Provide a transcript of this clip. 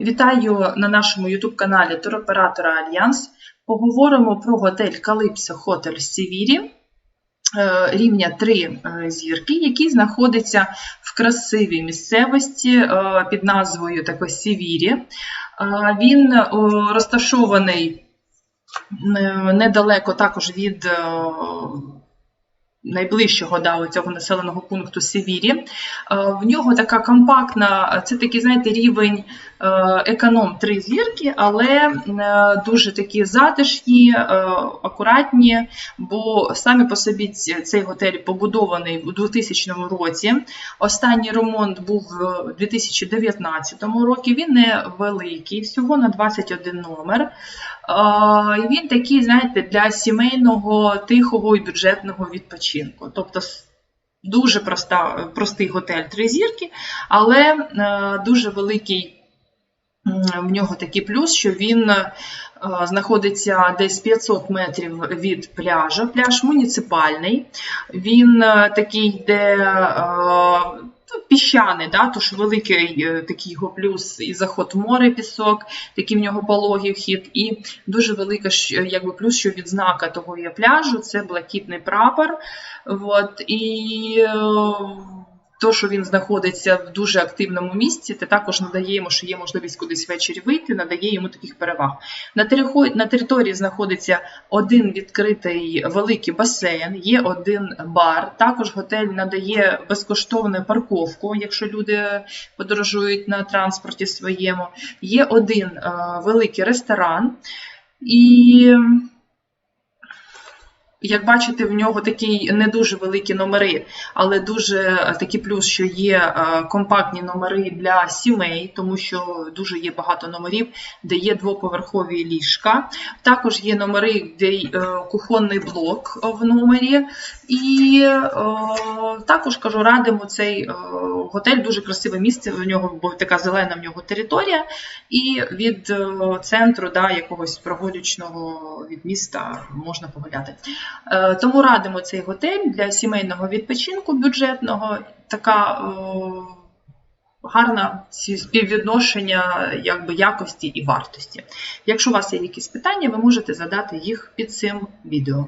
Вітаю на нашому YouTube-каналі туроператора Альянс. Поговоримо про готель Calypso Hotel Сівірі е, рівня 3 зірки, який знаходиться в красивій місцевості е, під назвою такої Сівірі. Е, Він е, розташований е, недалеко також від е, найближчого да, цього населеного пункту Севірі. Е, В нього така компактна, це такий, знаєте, рівень е, економ три зірки, але е, дуже такі затишні, акуратні, бо самі по собі цей готель побудований у 2000 році. Останній ремонт був в 2019 році. Він не великий, всього на 21 номер. Він такий, знаєте, для сімейного, тихого і бюджетного відпочинку. Тобто дуже проста, простий готель три зірки, але е, дуже великий в нього такий плюс, що він е, знаходиться десь 500 метрів від пляжу. Пляж муніципальний. Він е, такий, де піщаний, да, тож великий е, такий його плюс і заход море пісок, такий в нього пологий вхід, і дуже велика якби, плюс, що відзнака того є пляжу це блакитний прапор. От, і е, то, що він знаходиться в дуже активному місці, це також надає йому, що є можливість кудись ввечері вийти, надає йому таких переваг. На, території знаходиться один відкритий великий басейн, є один бар. Також готель надає безкоштовну парковку, якщо люди подорожують на транспорті своєму. Є один е, великий ресторан. І як бачите, в нього такі не дуже великі номери, але дуже е, такий плюс, що є е, компактні номери для сімей, тому що дуже є багато номерів, де є двоповерхові ліжка. Також є номери, де е, кухонний блок в номері. І також кажу, радимо цей готель, дуже красиве місце. В нього бо така зелена в нього територія, і від центру да, якогось прогулячного від міста можна погуляти. Е, Тому радимо цей готель для сімейного відпочинку бюджетного. Така гарне гарна співвідношення якби, якості і вартості. Якщо у вас є якісь питання, ви можете задати їх під цим відео.